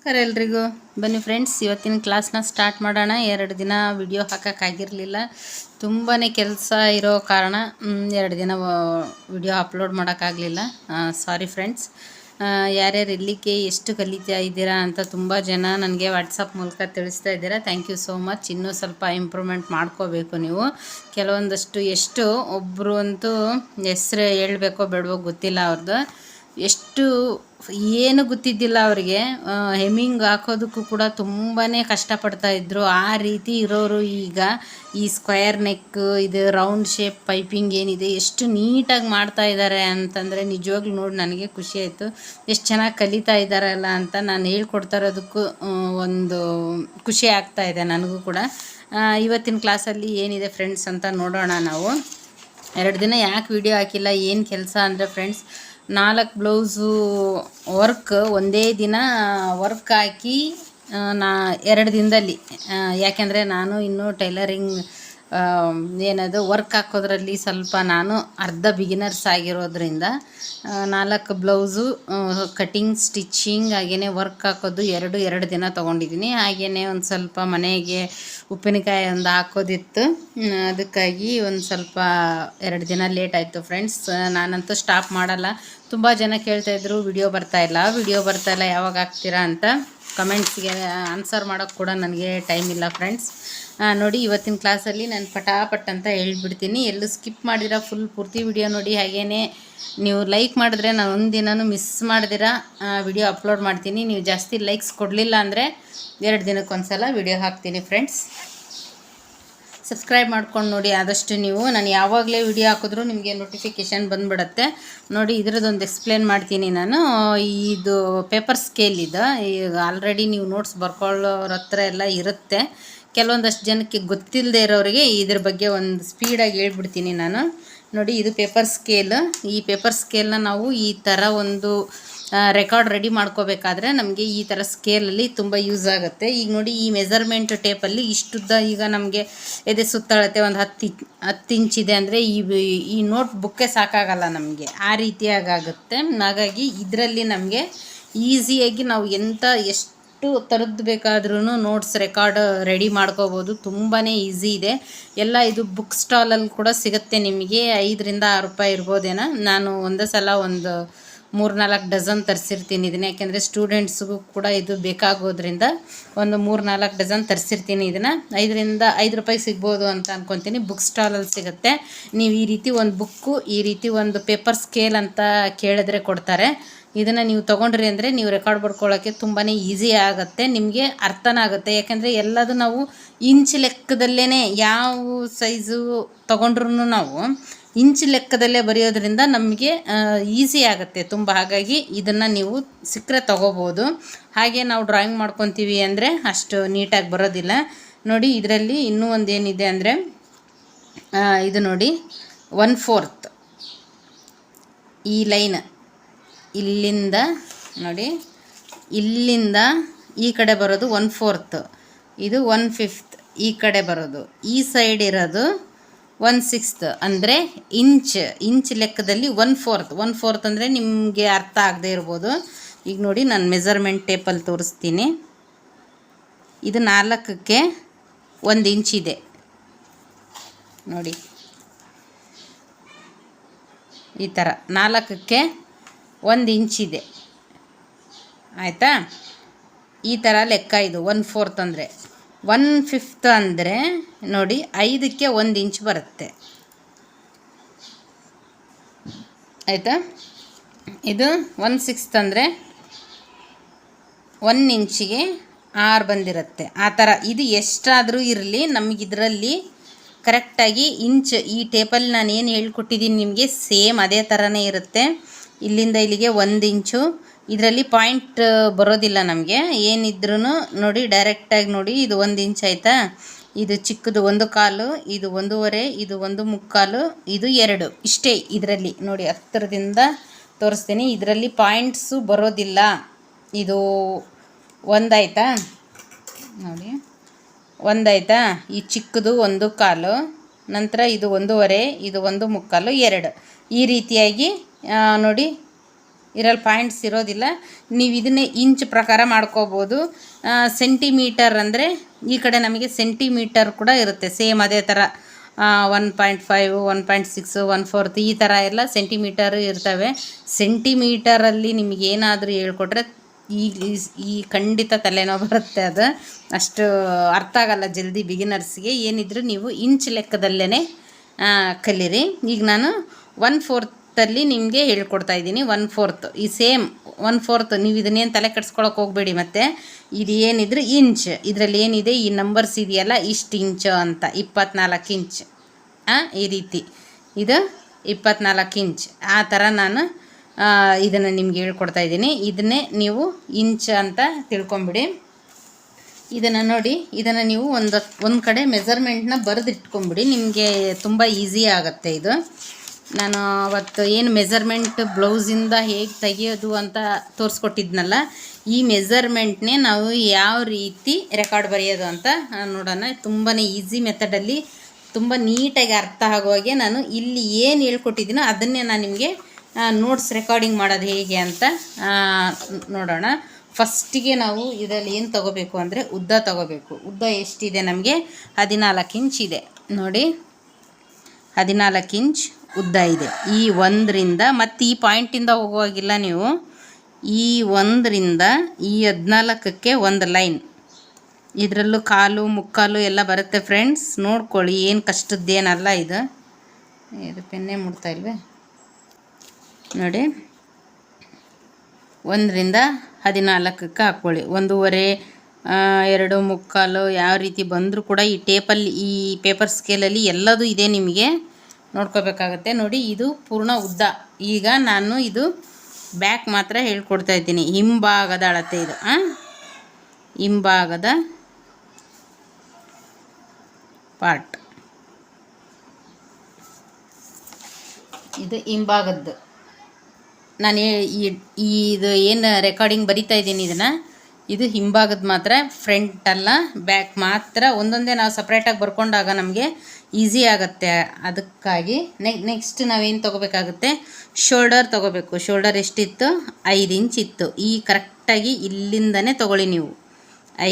ನಮಸ್ಕಾರ ಎಲ್ರಿಗೂ. ಬನ್ನಿ ಫ್ರೆಂಡ್ಸ್ ಇವತ್ತಿನ ಕ್ಲಾಸ್ನ ಸ್ಟಾರ್ಟ್ ಮಾಡೋಣ. ಎರಡು ದಿನ ವಿಡಿಯೋ ಹಾಕೋಕ್ಕಾಗಿರಲಿಲ್ಲ ತುಂಬಾ ಕೆಲಸ ಇರೋ ಕಾರಣ ಎರಡು ದಿನ ವಿಡಿಯೋ ಅಪ್ಲೋಡ್ ಮಾಡೋಕ್ಕಾಗಲಿಲ್ಲ ಸಾರಿ ಫ್ರೆಂಡ್ಸ್ ಯಾರ್ಯಾರು ಇಲ್ಲಿಗೆ ಎಷ್ಟು ಕಲಿತಾ ಇದ್ದೀರಾ ಅಂತ ತುಂಬ ಜನ ನನಗೆ ವಾಟ್ಸಪ್ ಮೂಲಕ ತಿಳಿಸ್ತಾ ಇದ್ದೀರಾ. ಥ್ಯಾಂಕ್ ಯು ಸೋ ಮಚ್ ಇನ್ನೂ ಸ್ವಲ್ಪ ಇಂಪ್ರೂವ್ಮೆಂಟ್ ಮಾಡ್ಕೋಬೇಕು ನೀವು. ಕೆಲವೊಂದಷ್ಟು ಎಷ್ಟು ಒಬ್ಬರು ಅಂತೂ ಹೆಸ್ರು ಹೇಳಬೇಕೋ ಬೇಡವೋ ಗೊತ್ತಿಲ್ಲ ಅವ್ರದ್ದು ಎಷ್ಟು ಏನು ಗೊತ್ತಿದ್ದಿಲ್ಲ ಅವರಿಗೆ. ಹೆಮ್ಮಿಂಗ್ ಹಾಕೋದಕ್ಕೂ ಕೂಡ ತುಂಬಾ ಕಷ್ಟಪಡ್ತಾ ಇದ್ರು. ಆ ರೀತಿ ಇರೋರು ಈಗ ಈ ಸ್ಕ್ವೇರ್ ನೆಕ್, ಇದು ರೌಂಡ್ ಶೇಪ್ ಪೈಪಿಂಗ್ ಏನಿದೆ, ಎಷ್ಟು ನೀಟಾಗಿ ಮಾಡ್ತಾ ಇದ್ದಾರೆ ಅಂತಂದರೆ ನಿಜವಾಗ್ಲೂ ನೋಡಿ ನನಗೆ ಖುಷಿ ಆಯಿತು. ಎಷ್ಟು ಚೆನ್ನಾಗಿ ಕಲಿತಾ ಇದ್ದಾರಲ್ಲ ಅಂತ ನಾನು ಹೇಳ್ಕೊಡ್ತಾ ಇರೋದಕ್ಕೂ ಒಂದು ಖುಷಿ ಆಗ್ತಾ ಇದೆ ನನಗೂ ಕೂಡ. ಇವತ್ತಿನ ಕ್ಲಾಸಲ್ಲಿ ಏನಿದೆ ಫ್ರೆಂಡ್ಸ್ ಅಂತ ನೋಡೋಣ ನಾವು. ಎರಡು ದಿನ ಯಾಕೆ ವಿಡಿಯೋ ಹಾಕಿಲ್ಲ, ಏನು ಕೆಲಸ ಅಂದರೆ ಫ್ರೆಂಡ್ಸ್ ನಾಲ್ಕು ಬ್ಲೌಸು ವರ್ಕ್ ಒಂದೇ ದಿನ ವರ್ಕ್ ಹಾಕಿ ನಾ ಎರಡು ದಿನದಲ್ಲಿ. ಯಾಕೆಂದರೆ ನಾನು ಇನ್ನೂ ಟೈಲರಿಂಗ್ ಏನದು ವರ್ಕ್ ಹಾಕೋದ್ರಲ್ಲಿ ಸ್ವಲ್ಪ ನಾನು ಅರ್ಧ ಬಿಗಿನರ್ಸ್ ಆಗಿರೋದ್ರಿಂದ ನಾಲ್ಕು ಬ್ಲೌಸು ಕಟಿಂಗ್ ಸ್ಟಿಚ್ಚಿಂಗ್ ಹಾಗೆಯೇ ವರ್ಕ್ ಹಾಕೋದು ಎರಡು ಎರಡು ದಿನ ತೊಗೊಂಡಿದ್ದೀನಿ. ಹಾಗೆಯೇ ಒಂದು ಸ್ವಲ್ಪ ಮನೆಗೆ ಉಪ್ಪಿನಕಾಯಿ ಒಂದು ಹಾಕೋದಿತ್ತು. ಅದಕ್ಕಾಗಿ ಒಂದು ಸ್ವಲ್ಪ ಎರಡು ದಿನ ಲೇಟ್ ಆಯಿತು ಫ್ರೆಂಡ್ಸ್ ನಾನಂತೂ ಸ್ಟಾಪ್ ಮಾಡಲ್ಲ. ತುಂಬ ಜನ ಕೇಳ್ತಾಯಿದ್ರು ವಿಡಿಯೋ ಬರ್ತಾ ಇಲ್ಲ, ವಿಡಿಯೋ ಬರ್ತಾ ಇಲ್ಲ, ಯಾವಾಗ ಹಾಕ್ತೀರಾ? ಅಂತ. ಕಮೆಂಟ್ಸ್ಗೆ ಆನ್ಸರ್ ಮಾಡೋಕ್ಕೆ ಕೂಡ ನನಗೆ ಟೈಮ್ ಇಲ್ಲ ಫ್ರೆಂಡ್ಸ್ ನೋಡಿ, ಇವತ್ತಿನ ಕ್ಲಾಸಲ್ಲಿ ನಾನು ಪಟಾಪಟ್ ಅಂತ ಹೇಳ್ಬಿಡ್ತೀನಿ. ಎಲ್ಲೂ ಸ್ಕಿಪ್ ಮಾಡಿದಿರಾ ಫುಲ್ ಪೂರ್ತಿ ವಿಡಿಯೋ ನೋಡಿ. ಹಾಗೇ ನೀವು ಲೈಕ್ ಮಾಡಿದ್ರೆ ನಾನು ಒಂದು ದಿನನೂ ಮಿಸ್ ಮಾಡಿದಿರಾ ವಿಡಿಯೋ ಅಪ್ಲೋಡ್ ಮಾಡ್ತೀನಿ. ನೀವು ಜಾಸ್ತಿ ಲೈಕ್ಸ್ ಕೊಡಲಿಲ್ಲ ಅಂದರೆ ಎರಡು ದಿನಕ್ಕೊಂದ್ಸಲ ವಿಡಿಯೋ ಹಾಕ್ತೀನಿ ಫ್ರೆಂಡ್ಸ್ ಸಬ್ಸ್ಕ್ರೈಬ್ ಮಾಡ್ಕೊಂಡು ನೋಡಿ ಆದಷ್ಟು ನೀವು. ನಾನು ಯಾವಾಗಲೇ ವಿಡಿಯೋ ಹಾಕಿದ್ರೂ ನಿಮಗೆ ನೋಟಿಫಿಕೇಷನ್ ಬಂದ್ಬಿಡುತ್ತೆ. ನೋಡಿ, ಇದ್ರದ್ದೊಂದು ಎಕ್ಸ್ಪ್ಲೇನ್ ಮಾಡ್ತೀನಿ ನಾನು. ಇದು ಪೇಪರ್ ಸ್ಕೇಲ್ ಇದು. ಈಗ ಆಲ್ರೆಡಿ ನೀವು ನೋಟ್ಸ್ ಬರ್ಕೊಳ್ಳೋರ ಹತ್ರ ಎಲ್ಲ ಇರುತ್ತೆ. ಕೆಲವೊಂದಷ್ಟು ಜನಕ್ಕೆ ಗೊತ್ತಿಲ್ಲದೆ ಇರೋರಿಗೆ ಇದ್ರ ಬಗ್ಗೆ ಒಂದು ಸ್ಪೀಡಾಗಿ ಹೇಳ್ಬಿಡ್ತೀನಿ ನಾನು. ನೋಡಿ, ಇದು ಪೇಪರ್ ಸ್ಕೇಲ್ ಈ ಪೇಪರ್ ಸ್ಕೇಲ್ನ ನಾವು ಈ ಥರ ಒಂದು ರೆಕಾರ್ಡ್ ರೆಡಿ ಮಾಡ್ಕೋಬೇಕಾದ್ರೆ ನಮಗೆ ಈ ಥರ ಸ್ಕೇಲಲ್ಲಿ ತುಂಬ ಯೂಸ್ ಆಗುತ್ತೆ. ಈಗ ನೋಡಿ, ಈ ಮೆಸರ್ಮೆಂಟ್ ಟೇಪಲ್ಲಿ ಇಷ್ಟುದ್ದ ಈಗ ನಮಗೆ ಎದೆ ಸುತ್ತಳತೆ ಒಂದು ಹತ್ತು ಹತ್ತು ಇಂಚ್ ಇದೆ ಅಂದರೆ ಈ ಈ ನೋಟ್ ಬುಕ್ಕೇ ಸಾಕಾಗಲ್ಲ ನಮಗೆ. ಆ ರೀತಿಯಾಗುತ್ತೆ ಹಾಗಾಗಿ ಇದರಲ್ಲಿ ನಮಗೆ ಈಸಿಯಾಗಿ ನಾವು ಎಂಥ ಎಷ್ಟು ಥರದ್ದು ಬೇಕಾದ್ರೂ ನೋಟ್ಸ್ ರೆಕಾರ್ಡ್ ರೆಡಿ ಮಾಡ್ಕೋಬೋದು. ತುಂಬಾ ಈಸಿ ಇದೆ. ಎಲ್ಲ ಇದು ಬುಕ್ ಸ್ಟಾಲಲ್ಲಿ ಕೂಡ ಸಿಗುತ್ತೆ ನಿಮಗೆ. ಐದರಿಂದ ಆರು ರೂಪಾಯಿ ಇರ್ಬೋದೇನೋ. ನಾನು ಒಂದೇ ಸಲ ಒಂದು ಮೂರು ನಾಲ್ಕು ಡಜನ್ ತರಿಸಿರ್ತೀನಿ ಇದನ್ನ. ಯಾಕೆಂದರೆ ಸ್ಟೂಡೆಂಟ್ಸ್ಗೂ ಕೂಡ ಇದು ಬೇಕಾಗೋದ್ರಿಂದ ಒಂದು ಮೂರು ನಾಲ್ಕು ಡಜನ್ ತರಿಸಿರ್ತೀನಿ ಇದನ್ನು. ಐದರಿಂದ ಐದು ರೂಪಾಯಿ ಸಿಗ್ಬೋದು ಅಂತ ಅಂದ್ಕೊತೀನಿ ಬುಕ್ ಸ್ಟಾಲಲ್ಲಿ ಸಿಗುತ್ತೆ. ನೀವು ಈ ರೀತಿ ಒಂದು ಬುಕ್ಕು ಈ ರೀತಿ ಒಂದು ಪೇಪರ್ ಸ್ಕೇಲ್ ಅಂತ ಕೇಳಿದ್ರೆ ಕೊಡ್ತಾರೆ. ಇದನ್ನು ನೀವು ತೊಗೊಂಡ್ರಿ ಅಂದರೆ ನೀವು ರೆಕಾರ್ಡ್ ಬರ್ಕೊಳ್ಳೋಕ್ಕೆ ತುಂಬಾ ಈಸಿ ಆಗುತ್ತೆ, ನಿಮಗೆ ಅರ್ಥನ ಆಗುತ್ತೆ. ಯಾಕೆಂದರೆ ಎಲ್ಲದು ನಾವು ಇಂಚ್ ಲೆಕ್ಕದಲ್ಲೇ ಯಾವ ಸೈಜು ತೊಗೊಂಡ್ರು ನಾವು ಇಂಚ್ ಲೆಕ್ಕದಲ್ಲೇ ಬರೆಯೋದ್ರಿಂದ ನಮಗೆ ಈಸಿ ಆಗುತ್ತೆ ತುಂಬ. ಹಾಗಾಗಿ ಇದನ್ನು ನೀವು ಸಿಕ್ಕರೆ ತೊಗೋಬೋದು. ಹಾಗೆ ನಾವು ಡ್ರಾಯಿಂಗ್ ಮಾಡ್ಕೊತೀವಿ ಅಂದರೆ ಅಷ್ಟು ನೀಟಾಗಿ ಬರೋದಿಲ್ಲ. ನೋಡಿ, ಇದರಲ್ಲಿ ಇನ್ನೂ ಒಂದು ಏನಿದೆ ಅಂದರೆ ಇದು ನೋಡಿ ಒನ್ ಫೋರ್ತ್ ಈ ಲೈನ್ ಇಲ್ಲಿಂದ, ನೋಡಿ, ಇಲ್ಲಿಂದ ಈ ಕಡೆ ಬರೋದು ಒನ್ ಫೋರ್ತ್ ಇದು ಒನ್ ಫಿಫ್ತ್ ಈ ಕಡೆ ಬರೋದು. ಈ ಸೈಡ್ ಇರೋದು ಒನ್ ಸಿಕ್ಸ್ತ್ ಅಂದರೆ ಇಂಚ್ ಇಂಚ್ ಲೆಕ್ಕದಲ್ಲಿ ಒನ್ ಫೋರ್ತ್ ಒನ್ ಫೋರ್ತ್ ಅಂದರೆ ನಿಮಗೆ ಅರ್ಥ ಆಗದೆ ಇರ್ಬೋದು. ಈಗ ನೋಡಿ, ನಾನು ಮೆಸರ್ಮೆಂಟ್ ಟೇಪಲ್ಲಿ ತೋರಿಸ್ತೀನಿ. ಇದು ನಾಲ್ಕಕ್ಕೆ ಒಂದು ಇದೆ. ನೋಡಿ. ಈ ಥರ ನಾಲ್ಕಕ್ಕೆ ಒಂದು ಇಂಚಿದೆ ಆಯಿತಾ? ಈ ಥರ ಲೆಕ್ಕ ಇದು ಒನ್ ಫೋರ್ತ್ ಅಂದರೆ. ಒನ್ ಫಿಫ್ತ್ ಅಂದರೆ, ನೋಡಿ, ಐದಕ್ಕೆ ಒಂದು ಇಂಚ್ ಬರುತ್ತೆ. ಆಯಿತಾ? ಇದು ಒನ್ ಸಿಕ್ಸ್ತ್ ಅಂದರೆ ಒನ್ ಇಂಚಿಗೆ ಆರು ಬಂದಿರುತ್ತೆ. ಆ ಥರ ಇದು ಎಷ್ಟಾದರೂ ಇರಲಿ, ನಮಗೆ ಇದರಲ್ಲಿ ಕರೆಕ್ಟಾಗಿ ಇಂಚ್ ಈ ಟೇಬಲ್ ನಾನು ಏನು ಹೇಳ್ಕೊಟ್ಟಿದ್ದೀನಿ ನಿಮಗೆ, ಸೇಮ್ ಅದೇ ಥರನೇ ಇರುತ್ತೆ. ಇಲ್ಲಿಂದ ಇಲ್ಲಿಗೆ ಒಂದು ಇಂಚು. ಇದರಲ್ಲಿ ಪಾಯಿಂಟ್ ಬರೋದಿಲ್ಲ ನಮಗೆ. ಏನಿದ್ರೂ ನೋಡಿ ಡೈರೆಕ್ಟಾಗಿ ನೋಡಿ, ಇದು ಒಂದು ಇಂಚ್ ಆಯಿತಾ? ಇದು ಚಿಕ್ಕದು ಒಂದು ಕಾಲು, ಇದು ಒಂದೂವರೆ, ಇದು ಒಂದು ಮುಕ್ಕಾಲು, ಇದು ಎರಡು. ಇಷ್ಟೇ ಇದರಲ್ಲಿ. ನೋಡಿ, ಹತ್ತಿರದಿಂದ ತೋರಿಸ್ತೀನಿ. ಇದರಲ್ಲಿ ಪಾಯಿಂಟ್ಸು ಬರೋದಿಲ್ಲ. ಇದು ಒಂದಾಯ್ತಾ ನೋಡಿ. ಒಂದಾಯ್ತಾ ಈ ಚಿಕ್ಕದು ಒಂದು ಕಾಲು, ನಂತರ ಇದು ಒಂದೂವರೆ, ಇದು ಒಂದು ಮುಕ್ಕಾಲು, ಎರಡು. ಈ ರೀತಿಯಾಗಿ ನೋಡಿ ಇರಲ್ಲಿ ಪಾಯಿಂಟ್ಸ್ ಇರೋದಿಲ್ಲ. ನೀವು ಇದನ್ನೇ ಇಂಚ್ ಪ್ರಕಾರ ಮಾಡ್ಕೋಬೋದು. ಸೆಂಟಿಮೀಟರ್ ಅಂದರೆ ಈ ಕಡೆ ನಮಗೆ ಸೆಂಟಿಮೀಟರ್ ಕೂಡ ಇರುತ್ತೆ. ಸೇಮ್ ಅದೇ ಥರ one point five one point six one fourth ಈ ಥರ ಎಲ್ಲ ಸೆಂಟಿಮೀಟರ್ ಇರ್ತವೆ. ಸೆಂಟಿಮೀಟರಲ್ಲಿ ನಿಮಗೆ ಏನಾದರೂ ಹೇಳ್ಕೊಟ್ರೆ ಈ, ಈ- ಖಂಡಿತ ತಲೆನೋವು ಬರುತ್ತೆ ಅದು. ಅಷ್ಟು ಅರ್ಥ ಆಗಲ್ಲ ಜಲ್ದಿ ಬಿಗಿನರ್ಸ್ಗೆ ಏನಿದ್ರು ನೀವು ಇಂಚ್ ಲೆಕ್ಕದಲ್ಲೇ ಕಲೀರಿ. ಈಗ ನಾನು ಒನ್ ಫೋರ್ತಲ್ಲಿ ನಿಮಗೆ ಹೇಳ್ಕೊಡ್ತಾ ಇದ್ದೀನಿ ಒನ್ ಫೋರ್ತ್ ಈ ಸೇಮ್ ಒನ್ ಫೋರ್ತ್ ನೀವು ಇದನ್ನೇನು ತಲೆ ಕೆಡ್ಸ್ಕೊಳಕ್ಕೆ ಹೋಗಬೇಡಿ ಮತ್ತು. ಇದು ಏನಿದ್ರೆ ಇಂಚ್ ಇದರಲ್ಲಿ ಏನಿದೆ? ಈ ನಂಬರ್ಸ್ ಇದೆಯಲ್ಲ ಇಷ್ಟು ಇಂಚು ಅಂತ. ಇಪ್ಪತ್ನಾಲ್ಕು ಇಂಚ್ ಈ ರೀತಿ. ಇದು ಇಪ್ಪತ್ನಾಲ್ಕು ಇಂಚ್ ಆ ಥರ ನಾನು ಇದನ್ನು ನಿಮ್ಗೆ ಹೇಳ್ಕೊಡ್ತಾ ಇದ್ದೀನಿ. ಇದನ್ನೇ ನೀವು ಇಂಚ್ ಅಂತ ತಿಳ್ಕೊಂಬಿಡಿ. ಇದನ್ನು ನೋಡಿ, ಇದನ್ನು ನೀವು ಒಂದು ಒಂದು ಕಡೆ ಮೆಸರ್ಮೆಂಟ್ನ ಬರೆದಿಟ್ಕೊಂಬಿಡಿ. ನಿಮಗೆ ತುಂಬ ಈಸಿ ಆಗುತ್ತೆ ಇದು. ನಾನು ಅವತ್ತು ಏನು ಮೆಸರ್ಮೆಂಟ್ ಬ್ಲೌಸಿಂದ ಹೇಗೆ ತೆಗೆಯೋದು ಅಂತ ತೋರಿಸ್ಕೊಟ್ಟಿದ್ನಲ್ಲ, ಈ ಮೆಸರ್ಮೆಂಟ್ನೇ ನಾವು ಯಾವ ರೀತಿ ರೆಕಾರ್ಡ್ ಬರೆಯೋದು ಅಂತ ನೋಡೋಣ. ತುಂಬಾ ಈಸಿ ಮೆಥಡಲ್ಲಿ ತುಂಬ ನೀಟಾಗಿ ಅರ್ಥ ಆಗೋ ಹಾಗೆ ನಾನು ಇಲ್ಲಿ ಏನು ಹೇಳ್ಕೊಟ್ಟಿದ್ದೀನೋ ಅದನ್ನೇ ನಾನು ನಿಮಗೆ ನೋಟ್ಸ್ ರೆಕಾರ್ಡಿಂಗ್ ಮಾಡೋದು ಹೇಗೆ ಅಂತ ನೋಡೋಣ. ಫಸ್ಟಿಗೆ ನಾವು ಇದರಲ್ಲಿ ಏನು ತಗೋಬೇಕು ಅಂದರೆ ಉದ್ದ ತಗೋಬೇಕು. ಉದ್ದ ಎಷ್ಟಿದೆ ನಮಗೆ? ಹದಿನಾಲ್ಕು ಇಂಚ್ ಇದೆ. ನೋಡಿ. ಹದಿನಾಲ್ಕು ಇಂಚ್. ಉದ್ದ ಇದೆ. ಈ ಒಂದರಿಂದ ಮತ್ತು ಈ ಪಾಯಿಂಟಿಂದ ಹೋಗುವಾಗಿಲ್ಲ ನೀವು. ಈ ಒಂದರಿಂದ ಈ ಹದಿನಾಲ್ಕಕ್ಕೆ ಒಂದು ಲೈನ್ ಇದರಲ್ಲೂ ಕಾಲು, ಮುಕ್ಕಾಲು ಎಲ್ಲ ಬರುತ್ತೆ ಫ್ರೆಂಡ್ಸ್ ನೋಡ್ಕೊಳ್ಳಿ, ಏನು ಕಷ್ಟದ್ದೇನಲ್ಲ ಇದು. ಇದು ಪೆನ್ನೇ ಮುಡ್ತಾ ಇಲ್ವೇ? ನೋಡಿ. ಒಂದರಿಂದ ಹದಿನಾಲ್ಕಕ್ಕೆ ಹಾಕ್ಕೊಳ್ಳಿ ಒಂದೂವರೆ ಎರಡು, ಮುಕ್ಕಾಲು, ಯಾವ ರೀತಿ ಬಂದರೂ ಕೂಡ ಈ ಟೇಪಲ್ಲಿ ಈ ಪೇಪರ್ ಸ್ಕೇಲಲ್ಲಿ ಎಲ್ಲದೂ ಇದೆ ನಿಮಗೆ. ನೋಡ್ಕೋಬೇಕಾಗತ್ತೆ. ನೋಡಿ, ಇದು ಪೂರ್ಣ ಉದ್ದ. ಈಗ ನಾನು ಇದು ಬ್ಯಾಕ್ ಮಾತ್ರ ಹೇಳ್ಕೊಡ್ತಾ ಇದ್ದೀನಿ. ಹಿಂಭಾಗದ ಅಳತೆ ಇದು ಹಾಂ ಹಿಂಭಾಗದ ಪಾರ್ಟ್ ಇದು ಹಿಂಭಾಗದ್ದು. ನಾನು ಈ ಇದು ಏನು ರೆಕಾರ್ಡಿಂಗ್ ಬರಿತಾ ಇದ್ದೀನಿ ಇದನ್ನು. ಇದು ಹಿಂಭಾಗದ ಮಾತ್ರ ಫ್ರಂಟ್ ಅಲ್ಲ ಬ್ಯಾಕ್ ಮಾತ್ರ, ಒಂದೊಂದೇ ನಾವು ಸಪ್ರೇಟಾಗಿ ಬರ್ಕೊಂಡಾಗ ನಮಗೆ ಈಸಿ ಆಗುತ್ತೆ. ಅದಕ್ಕಾಗಿ ನೆ ನೆಕ್ಸ್ಟ್ ನಾವೇನು ತೊಗೋಬೇಕಾಗುತ್ತೆ? ಶೋಲ್ಡರ್ ತೊಗೋಬೇಕು. ಶೋಲ್ಡರ್ ಎಷ್ಟಿತ್ತು? ಐದು ಇಂಚ್ ಇತ್ತು. ಈ ಕರೆಕ್ಟಾಗಿ ಇಲ್ಲಿಂದನೇ ತೊಗೊಳ್ಳಿ ನೀವು.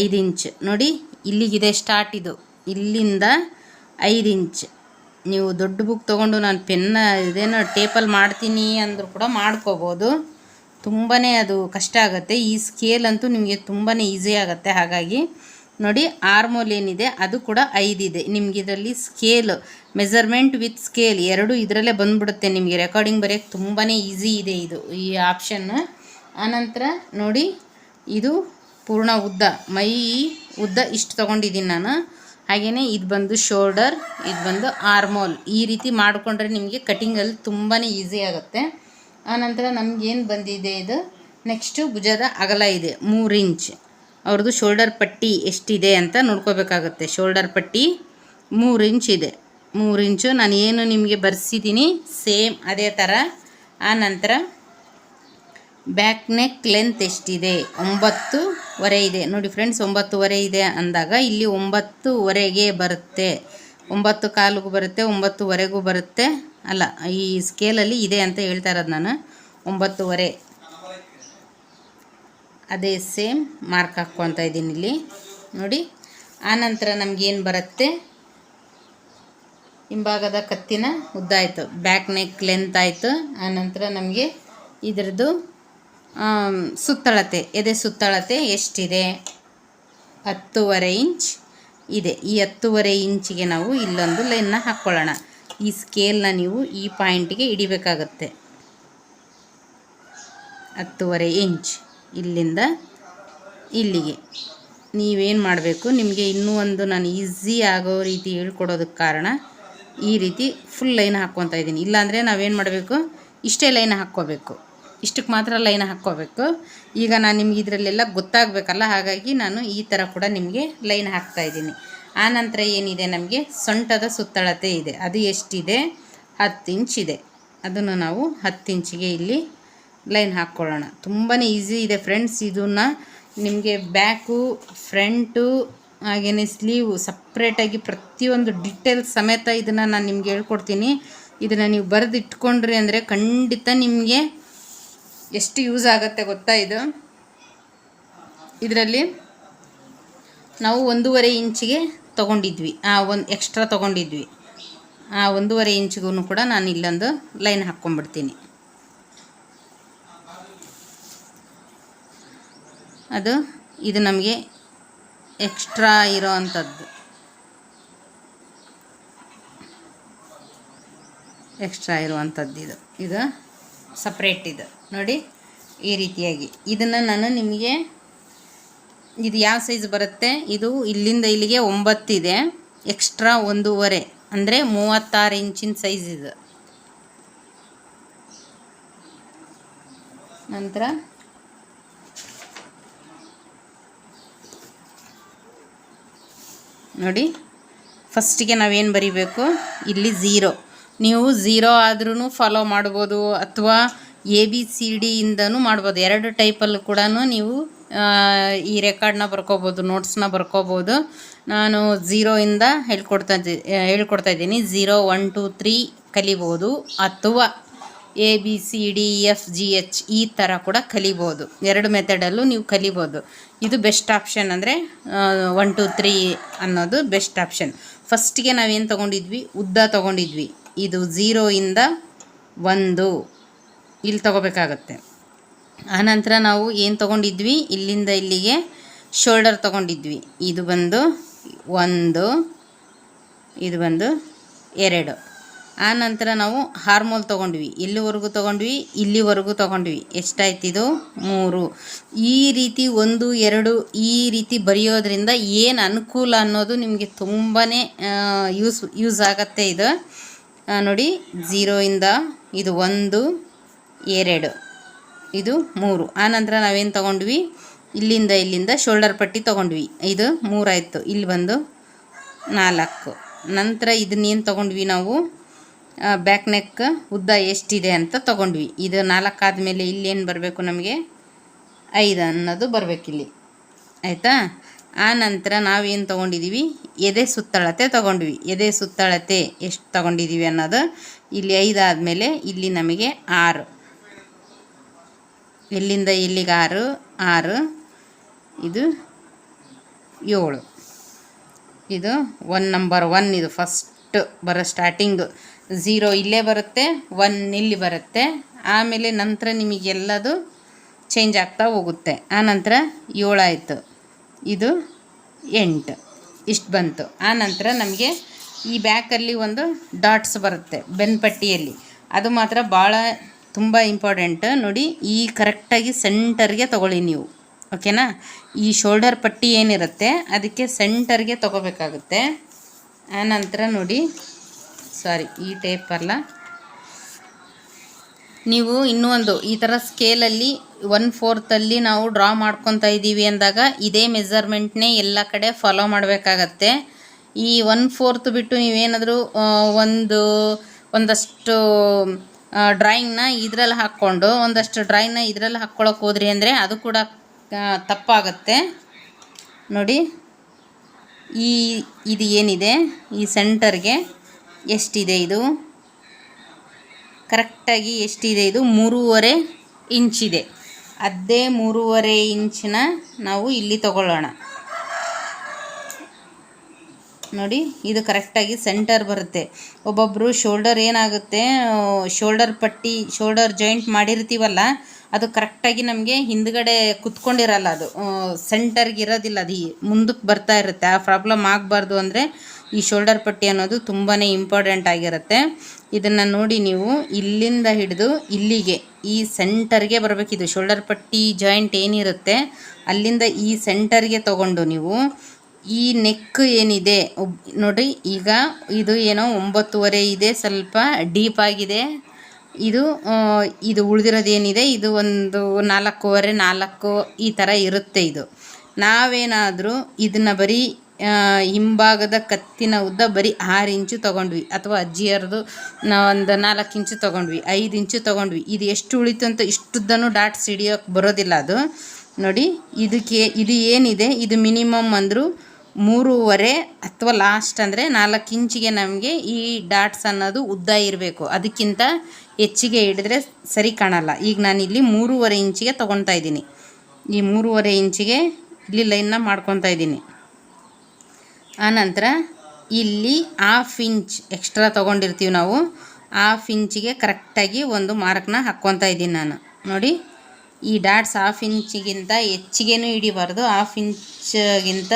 ಐದು ಇಂಚ್ ನೋಡಿ, ಇಲ್ಲಿಗಿದೆ ಸ್ಟಾರ್ಟ್ ಇದು. ಇಲ್ಲಿಂದ ಐದು ಇಂಚ್ ನೀವು ದೊಡ್ಡ ಬುಕ್ ತೊಗೊಂಡು ನಾನು ಪೆನ್ನ ಇದೇನೋ ಟೇಪಲ್ಲಿ ಮಾಡ್ತೀನಿ ಅಂದರೂ ಕೂಡ ಮಾಡ್ಕೋಬೋದು. ತುಂಬಾ ಅದು ಕಷ್ಟ ಆಗುತ್ತೆ. ಈ ಸ್ಕೇಲ್ ಅಂತೂ ನಿಮಗೆ ತುಂಬಾ ಈಸಿ ಆಗುತ್ತೆ. ಹಾಗಾಗಿ ನೋಡಿ ಆರ್ಮೋಲ್ ಏನಿದೆ, ಅದು ಕೂಡ ಐದಿದೆ ನಿಮ್ಗೆ ಇದರಲ್ಲಿ ಸ್ಕೇಲ್ ಮೆಸರ್ಮೆಂಟ್ ವಿತ್ ಸ್ಕೇಲ್ ಎರಡು ಇದರಲ್ಲೇ ಬಂದ್ಬಿಡುತ್ತೆ ನಿಮಗೆ. ರೆಕಾರ್ಡಿಂಗ್ ಬರೆಯೋಕ್ಕೆ ತುಂಬಾ ಈಸಿ ಇದೆ ಇದು, ಈ ಆಪ್ಷನ್ ಆನಂತರ ನೋಡಿ, ಇದು ಪೂರ್ಣ ಉದ್ದ. ಮೈ ಉದ್ದ ಇಷ್ಟು ತೊಗೊಂಡಿದ್ದೀನಿ ನಾನು. ಹಾಗೆಯೇ ಇದು ಬಂದು ಶೋಲ್ಡರ್ ಇದು ಬಂದು ಆರ್ಮೋಲ್ ಈ ರೀತಿ ಮಾಡಿಕೊಂಡ್ರೆ ನಿಮಗೆ ಕಟಿಂಗಲ್ಲಿ ತುಂಬಾ ಈಸಿ ಆಗುತ್ತೆ. ಆನಂತರ ನಮಗೇನು ಬಂದಿದೆ ಇದು? ನೆಕ್ಸ್ಟು ಭುಜದ ಅಗಲ ಇದೆ ಮೂರು ಇಂಚ್ ಅವ್ರದ್ದು ಶೋಲ್ಡರ್ ಪಟ್ಟಿ ಎಷ್ಟಿದೆ ಅಂತ ನೋಡ್ಕೋಬೇಕಾಗುತ್ತೆ. ಶೋಲ್ಡರ್ ಪಟ್ಟಿ ಮೂರು ಇಂಚ್ ಇದೆ. ಮೂರು ಇಂಚು ನಾನು ಏನು ನಿಮಗೆ ಬರ್ಸಿದ್ದೀನಿ ಸೇಮ್ ಅದೇ ಥರ ಆನಂತರ ಬ್ಯಾಕ್ ನೆಕ್ ಲೆಂತ್ ಎಷ್ಟಿದೆ? ಒಂಬತ್ತುವರೆ ಇದೆ. ನೋಡಿ ಫ್ರೆಂಡ್ಸ್ ಒಂಬತ್ತುವರೆ ಇದೆ ಅಂದಾಗ ಇಲ್ಲಿ ಒಂಬತ್ತುವರೆಗೆ ಬರುತ್ತೆ. ಒಂಬತ್ತು ಕಾಲಿಗೂ ಬರುತ್ತೆ, ಒಂಬತ್ತುವರೆಗೂ ಬರುತ್ತೆ. ಅಲ್ಲ, ಈ ಸ್ಕೇಲಲ್ಲಿ ಇದೆ ಅಂತ ಹೇಳ್ತಾ ಇರೋದು ನಾನು. ಒಂಬತ್ತುವರೆ. ಅದೇ ಸೇಮ್ ಮಾರ್ಕ್ ಹಾಕ್ಕೊತಾ ಇದ್ದೀನಿ ಇಲ್ಲಿ. ನೋಡಿ ಆನಂತರ ನಮಗೇನು ಬರುತ್ತೆ? ಹಿಂಭಾಗದ ಕತ್ತಿನ ಉದ್ದ ಆಯಿತು. ಬ್ಯಾಕ್ ನೆಕ್ ಲೆಂತ್ ಆಯಿತು. ಆನಂತರ ನಮಗೆ ಇದರದ್ದು ಸುತ್ತಳತೆ. ಎದೆ ಸುತ್ತಳತೆ ಎಷ್ಟಿದೆ? ಹತ್ತುವರೆ ಇಂಚ್ ಇದೆ. ಈ ಹತ್ತುವರೆ ಇಂಚಿಗೆ ನಾವು ಇಲ್ಲೊಂದು ಲೈನ್ನ ಹಾಕ್ಕೊಳ್ಳೋಣ ಈ ಸ್ಕೇಲ್ನ ನೀವು ಈ ಪಾಯಿಂಟಿಗೆ ಹಿಡಿಬೇಕಾಗತ್ತೆ. ಹತ್ತುವರೆ ಇಂಚ್ ಇಲ್ಲಿಂದ ಇಲ್ಲಿಗೆ. ನೀವೇನು ಮಾಡಬೇಕು? ನಿಮಗೆ ಇನ್ನೂ ಒಂದು ನಾನು ಈಸಿ ಆಗೋ ರೀತಿ ಹೇಳ್ಕೊಡೋದಕ್ಕೆ ಕಾರಣ ಈ ರೀತಿ ಫುಲ್ ಲೈನ್ ಹಾಕ್ಕೊತಾ ಇದ್ದೀನಿ. ಇಲ್ಲಾಂದರೆ ನಾವೇನು ಮಾಡಬೇಕು? ಇಷ್ಟೇ ಲೈನ್ ಹಾಕ್ಕೋಬೇಕು. ಇಷ್ಟಕ್ಕೆ ಮಾತ್ರ ಲೈನ್ ಹಾಕ್ಕೋಬೇಕು. ಈಗ ನಾನು ನಿಮ್ಗೆ ಇದರಲ್ಲೆಲ್ಲ ಗೊತ್ತಾಗಬೇಕಲ್ಲ, ಹಾಗಾಗಿ ನಾನು ಈ ಥರ ಕೂಡ ನಿಮಗೆ ಲೈನ್ ಹಾಕ್ತಾ ಇದ್ದೀನಿ. ಆನಂತರ ಏನಿದೆ ನಮಗೆ? ಸೊಂಟದ ಸುತ್ತಳತೆ ಇದೆ. ಅದು ಎಷ್ಟಿದೆ? ಹತ್ತು ಇದೆ. ಅದನ್ನು ನಾವು ಹತ್ತು ಇಂಚಿಗೆ ಇಲ್ಲಿ ಲೈನ್ ಹಾಕ್ಕೊಳ್ಳೋಣ. ತುಂಬಾ ಈಸಿ ಇದೆ ಫ್ರೆಂಡ್ಸ್. ಇದನ್ನು ನಿಮಗೆ ಬ್ಯಾಕು, ಫ್ರಂಟು ಹಾಗೆಯೇ ಸ್ಲೀವು ಸಪ್ರೇಟಾಗಿ ಪ್ರತಿಯೊಂದು ಡಿಟೇಲ್ಸ್ ಸಮೇತ ಇದನ್ನು ನಾನು ನಿಮ್ಗೆ ಹೇಳ್ಕೊಡ್ತೀನಿ. ಇದನ್ನು ನೀವು ಬರೆದು ಇಟ್ಕೊಂಡ್ರಿ ಅಂದರೆ ಖಂಡಿತ ನಿಮಗೆ ಎಷ್ಟು ಯೂಸ್ ಆಗುತ್ತೆ ಗೊತ್ತಾ ಇದು? ಇದರಲ್ಲಿ ನಾವು ಒಂದೂವರೆ ಇಂಚಿಗೆ ತೊಗೊಂಡಿದ್ವಿ. ಆ ಒಂದು ಎಕ್ಸ್ಟ್ರಾ ತೊಗೊಂಡಿದ್ವಿ. ಆ ಒಂದೂವರೆ ಇಂಚಿಗೂ ಕೂಡ ನಾನು ಇಲ್ಲೊಂದು ಲೈನ್ ಹಾಕ್ಕೊಂಡ್ಬಿಡ್ತೀನಿ. ಅದು, ಇದು ನಮಗೆ ಎಕ್ಸ್ಟ್ರಾ ಇರೋ ಅಂಥದ್ದು ಎಕ್ಸ್ಟ್ರಾ ಇರುವಂಥದ್ದು ಇದು. ಇದು ಸಪ್ರೇಟ್ ಇದು. ನೋಡಿ, ಈ ರೀತಿಯಾಗಿ. ಇದನ್ನು ನಾನು ನಿಮಗೆ ಇದು ಯಾವ ಸೈಜ್ ಬರುತ್ತೆ? ಇದು ಇಲ್ಲಿಂದ ಇಲ್ಲಿಗೆ ಒಂಬತ್ತಿದೆ. ಎಕ್ಸ್ಟ್ರಾ ಒಂದೂವರೆ. ಅಂದರೆ ಮೂವತ್ತಾರು ಇಂಚಿನ ಸೈಜ್ ಇದು. ನಂತರ ನೋಡಿ. ಫಸ್ಟಿಗೆ ನಾವೇನು ಬರಿಬೇಕು? ಇಲ್ಲಿ ಝೀರೋ ನೀವು ಝೀರೋ ಆದ್ರೂ ಫಾಲೋ ಮಾಡ್ಬೋದು, ಅಥವಾ ಎ ಬಿ ಸಿ ಡಿಯಿಂದನೂ ಮಾಡ್ಬೋದು. ಎರಡು ಟೈಪಲ್ಲೂ ಕೂಡ ನೀವು ಈ ರೆಕಾರ್ಡ್ನ ಬರ್ಕೋಬೋದು ನೋಟ್ಸ್ನ ಬರ್ಕೋಬೋದು. ನಾನು ಝೀರೋಯಿಂದ ಹೇಳ್ಕೊಡ್ತಾ ಹೇಳ್ಕೊಡ್ತಾ ಇದ್ದೀನಿ. ಝೀರೋ ಒನ್ ಟು ತ್ರೀ ಕಲಿಬೋದು ಅಥವಾ A B C D F G H ಈ ಥರ ಕೂಡ ಕಲಿಬೋದು. ಎರಡು ಮೆಥಡಲ್ಲೂ ನೀವು ಕಲಿಬೋದು. ಇದು ಬೆಸ್ಟ್ ಆಪ್ಷನ್ ಅಂದರೆ ಒನ್ ಟು ತ್ರೀ ಅನ್ನೋದು ಬೆಸ್ಟ್ ಆಪ್ಷನ್ ಫಸ್ಟಿಗೆ ನಾವೇನು ತೊಗೊಂಡಿದ್ವಿ? ಉದ್ದ ತೊಗೊಂಡಿದ್ವಿ. ಇದು ಝೀರೋಯಿಂದ ಒಂದು. ಇಲ್ಲಿ ತೊಗೋಬೇಕಾಗತ್ತೆ. ಆನಂತರ ನಾವು ಏನು ತೊಗೊಂಡಿದ್ವಿ? ಇಲ್ಲಿಂದ ಇಲ್ಲಿಗೆ ಶೋಲ್ಡರ್ ತೊಗೊಂಡಿದ್ವಿ. ಇದು ಬಂದು ಒಂದು, ಇದು ಬಂದು ಎರಡು. ಆನಂತರ ನಂತರ ನಾವು ಹಾರ್ಮೋಲ್ ತೊಗೊಂಡ್ವಿ. ಇಲ್ಲಿವರೆಗೂ ತೊಗೊಂಡ್ವಿ? ಇಲ್ಲಿವರೆಗೂ ತೊಗೊಂಡ್ವಿ. ಎಷ್ಟಾಯ್ತಿದು ಮೂರು. ಈ ರೀತಿ ಒಂದು, ಎರಡು ಈ ರೀತಿ ಬರೆಯೋದ್ರಿಂದ ಏನು ಅನುಕೂಲ ಅನ್ನೋದು ನಿಮಗೆ ತುಂಬಾ ಯೂಸ್ ಯೂಸ್ ಆಗತ್ತೆ ಇದು. ನೋಡಿ ಝೀರೋಯಿಂದ ಇದು ಒಂದು, ಎರಡು. ಇದು ಮೂರು. ಆನಂತರ ನಾವೇನು ತೊಗೊಂಡ್ವಿ? ಇಲ್ಲಿಂದ ಇಲ್ಲಿಂದ ಶೋಲ್ಡರ್ ಪಟ್ಟಿ ತೊಗೊಂಡ್ವಿ. ಇದು ಮೂರಾಯಿತು. ಇಲ್ಲಿ ಬಂದು ನಾಲ್ಕು. ನಂತರ ಇದನ್ನೇನು ತೊಗೊಂಡ್ವಿ ನಾವು? ಬ್ಯಾಕ್ ನೆಕ್ ಉದ್ದ ಎಷ್ಟಿದೆ ಅಂತ ತೊಗೊಂಡ್ವಿ. ಇದು ನಾಲ್ಕು ಆದಮೇಲೆ ಇಲ್ಲೇನು ಬರಬೇಕು ನಮಗೆ? ಐದು ಅನ್ನೋದು ಬರಬೇಕಿಲ್ಲಿ. ಆಯಿತಾ? ಆ ನಂತರ ನಾವೇನು ತೊಗೊಂಡಿದ್ದೀವಿ ಎದೆ ಸುತ್ತಳತೆ ತೊಗೊಂಡ್ವಿ. ಎದೆ ಸುತ್ತಳತೆ ಎಷ್ಟು ತೊಗೊಂಡಿದ್ದೀವಿ ಅನ್ನೋದು ಇಲ್ಲಿ ಐದು ಆದಮೇಲೆ ಇಲ್ಲಿ ನಮಗೆ ಆರು. ಎಲ್ಲಿಂದ ಇಲ್ಲಿಗೆ ಆರು? ಆರು. ಇದು ಏಳು. ಇದು ಒನ್ ನಂಬರ್ ಒನ್ ಇದು ಫಸ್ಟ್ ಬರೋ ಸ್ಟಾರ್ಟಿಂಗು ಝೀರೋ ಇಲ್ಲೇ ಬರುತ್ತೆ ಒನ್ ಇಲ್ಲಿ ಬರುತ್ತೆ. ಆಮೇಲೆ ನಂತರ ನಿಮಗೆಲ್ಲದು ಚೇಂಜ್ ಆಗ್ತಾ ಹೋಗುತ್ತೆ. ಆನಂತರ ನಂತರ ಏಳಾಯಿತು ಇದು ಎಂಟು. ಇಷ್ಟು ಬಂತು. ಆನಂತರ ನಂತರ ನಮಗೆ ಈ ಬ್ಯಾಕಲ್ಲಿ ಒಂದು ಡಾಟ್ಸ್ ಬರುತ್ತೆ, ಬೆನ್ಪಟ್ಟಿಯಲ್ಲಿ. ಅದು ಮಾತ್ರ ಭಾಳ ತುಂಬ ಇಂಪಾರ್ಟೆಂಟ್ ನೋಡಿ, ಈ ಕರೆಕ್ಟಾಗಿ ಸೆಂಟರ್ಗೆ ತಗೊಳ್ಳಿ ನೀವು. ಓಕೆನಾ ಈ ಶೋಲ್ಡರ್ ಪಟ್ಟಿ ಏನಿರುತ್ತೆ, ಅದಕ್ಕೆ ಸೆಂಟರ್ಗೆ ತಗೋಬೇಕಾಗುತ್ತೆ. ಆನಂತರ ನೋಡಿ ಸಾರಿ ಈ ಟೇಪ್ ಅಲ್ಲ. ನೀವು ಇನ್ನೂ ಒಂದು, ಈ ಥರ ಸ್ಕೇಲಲ್ಲಿ ಒನ್ ಫೋರ್ತಲ್ಲಿ ನಾವು ಡ್ರಾ ಮಾಡ್ಕೊತಾ ಇದ್ದೀವಿ ಅಂದಾಗ, ಇದೇ ಮೆಜರ್ಮೆಂಟ್ನೇ ಎಲ್ಲ ಕಡೆ ಫಾಲೋ ಮಾಡಬೇಕಾಗತ್ತೆ. ಈ ಒನ್ ಫೋರ್ತ್ ಬಿಟ್ಟು ನೀವೇನಾದರೂ ಒಂದು, ಒಂದಷ್ಟು ಡ್ರಾಯಿಂಗ್ನ ಇದ್ರಲ್ಲಿ ಹಾಕ್ಕೊಂಡು, ಒಂದಷ್ಟು ಡ್ರಾಯಿಂಗ್ನ ಇದ್ರಲ್ಲಿ ಹಾಕ್ಕೊಳಕ್ಕೆ ಹೋದ್ರಿ ಅಂದರೆ ಅದು ಕೂಡ ತಪ್ಪಾಗುತ್ತೆ. ನೋಡಿ, ಈ, ಇದು ಏನಿದೆ? ಈ ಸೆಂಟರ್ಗೆ ಎಷ್ಟಿದೆ ಇದು? ಕರೆಕ್ಟಾಗಿ ಎಷ್ಟಿದೆ ಇದು? ಮೂರುವರೆ ಇಂಚಿದೆ. ಅದೇ ಮೂರುವರೆ ಇಂಚಿನ ನಾವು ಇಲ್ಲಿ ತಗೊಳ್ಳೋಣ. ನೋಡಿ, ಇದು ಕರೆಕ್ಟಾಗಿ ಸೆಂಟರ್ ಬರುತ್ತೆ. ಒಬ್ಬೊಬ್ಬರು ಶೋಲ್ಡರ್ ಏನಾಗುತ್ತೆ ಶೋಲ್ಡರ್ ಪಟ್ಟಿ, ಶೋಲ್ಡರ್ ಜಾಯಿಂಟ್ ಮಾಡಿರ್ತೀವಲ್ಲ, ಅದು ಕರೆಕ್ಟಾಗಿ ನಮಗೆ ಹಿಂದ್ಗಡೆ ಕುತ್ಕೊಂಡಿರಲ್ಲ ಅದು. ಸೆಂಟರ್ಗೆ ಇರೋದಿಲ್ಲ ಅದು. ಮುಂದಕ್ಕೆ ಬರ್ತಾ ಇರುತ್ತೆ. ಆ ಪ್ರಾಬ್ಲಮ್ ಆಗಬಾರ್ದು ಅಂದರೆ ಈ ಶೋಲ್ಡರ್ ಪಟ್ಟಿ ಅನ್ನೋದು ತುಂಬಾ ಇಂಪಾರ್ಟೆಂಟ್ ಆಗಿರುತ್ತೆ. ಇದನ್ನು ನೋಡಿ ನೀವು, ಇಲ್ಲಿಂದ ಹಿಡಿದು ಇಲ್ಲಿಗೆ, ಈ ಸೆಂಟರ್ಗೆ ಬರಬೇಕಿದು. ಶೋಲ್ಡರ್ ಪಟ್ಟಿ ಜಾಯಿಂಟ್ ಏನಿರುತ್ತೆ, ಅಲ್ಲಿಂದ ಈ ಸೆಂಟರ್ಗೆ ತಗೊಂಡು ನೀವು ಈ ನೆಕ್ ಏನಿದೆ ನೋಡಿ, ಈಗ ಇದು ಏನೋ ಒಂಬತ್ತುವರೆ ಇದೆ, ಸ್ವಲ್ಪ ಡೀಪ್ ಆಗಿದೆ. ಇದು ಇದು ಉಳಿದಿರೋದು ಏನಿದೆ ಇದು ಒಂದು ನಾಲ್ಕೂವರೆ, ನಾಲ್ಕು ಈ ಥರ ಇರುತ್ತೆ ಇದು. ನಾವೇನಾದರೂ ಇದನ್ನು ಬರೀ ಹಿಂಭಾಗದ ಕತ್ತಿನ ಉದ್ದ ಬರೀ ಆರು ಇಂಚು ತೊಗೊಂಡ್ವಿ, ಅಥವಾ ಅಜ್ಜಿಯರ್ದು ಒಂದು ನಾಲ್ಕು ಇಂಚು ತೊಗೊಂಡ್ವಿ, ಐದು ಇಂಚು ತೊಗೊಂಡ್ವಿ. ಇದು ಎಷ್ಟು ಉಳಿತು ಅಂತ ಇಷ್ಟುದ್ದನ್ನು ಡಾಟ್ಸ್ ಹಿಡಿಯೋಕ್ಕೆ ಬರೋದಿಲ್ಲ ಅದು. ನೋಡಿ ಇದಕ್ಕೆ ಇದು ಏನಿದೆ, ಇದು ಮಿನಿಮಮ್ ಅಂದರೂ ಮೂರುವರೆ ಅಥವಾ ಲಾಸ್ಟ್ ಅಂದರೆ ನಾಲ್ಕು ಇಂಚಿಗೆ ನಮಗೆ ಈ ಡಾಟ್ಸ್ ಅನ್ನೋದು ಉದ್ದ ಇರಬೇಕು. ಅದಕ್ಕಿಂತ ಹೆಚ್ಚಿಗೆ ಹಿಡಿದ್ರೆ ಸರಿ ಕಾಣಲ್ಲ. ಈಗ ನಾನು ಇಲ್ಲಿ ಮೂರುವರೆ ಇಂಚಿಗೆ ತೊಗೊತಾ ಇದ್ದೀನಿ. ಈ ಮೂರುವರೆ ಇಂಚಿಗೆ ಇಲ್ಲಿ ಲೈನ್ನ ಮಾಡ್ಕೊತಾ ಇದ್ದೀನಿ. ಆನಂತರ ಇಲ್ಲಿ ಹಾಫ್ ಇಂಚ್ ಎಕ್ಸ್ಟ್ರಾ ತೊಗೊಂಡಿರ್ತೀವಿ ನಾವು. ಹಾಫ್ ಇಂಚಿಗೆ ಕರೆಕ್ಟಾಗಿ ಒಂದು ಮಾರ್ಕ್ನ ಹಾಕ್ಕೊತಾ ಇದ್ದೀನಿ ನಾನು. ನೋಡಿ, ಈ ಡಾಟ್ಸ್ ಹಾಫ್ ಇಂಚಿಗಿಂತ ಹೆಚ್ಚಿಗೆನೂ ಹಿಡಿಬಾರ್ದು. ಹಾಫ್ ಇಂಚ್ಗಿಂತ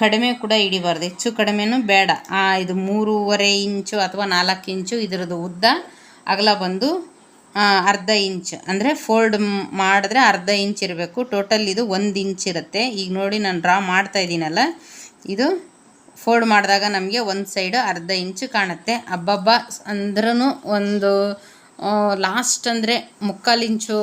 ಕಡಿಮೆ ಕೂಡ ಹಿಡಿಬಾರ್ದು. ಹೆಚ್ಚು ಕಡಿಮೆನೂ ಬೇಡ. ಇದು ಮೂರುವರೆ ಇಂಚು ಅಥವಾ ನಾಲ್ಕು ಇಂಚು ಇದರದ್ದು ಉದ್ದ ಅಗಲ ಬಂದು ಅರ್ಧ ಇಂಚ್. ಅಂದರೆ ಫೋಲ್ಡ್ ಮಾಡಿದ್ರೆ ಅರ್ಧ ಇಂಚ್ ಇರಬೇಕು. ಟೋಟಲ್ ಇದು ಒಂದು ಇಂಚ್ ಇರುತ್ತೆ. ಈಗ ನೋಡಿ ನಾನು ಡ್ರಾ ಮಾಡ್ತಾ ಇದ್ದೀನಲ್ಲ. ಇದು ಫೋಲ್ಡ್ ಮಾಡಿದಾಗ ನಮಗೆ ಒಂದು ಸೈಡು ಅರ್ಧ ಇಂಚು ಕಾಣುತ್ತೆ. ಹಬ್ಬಬ್ಬ ಅಂದ್ರೂ ಒಂದು ಲಾಸ್ಟ್ ಅಂದರೆ ಮುಕ್ಕಾಲು ಇಂಚು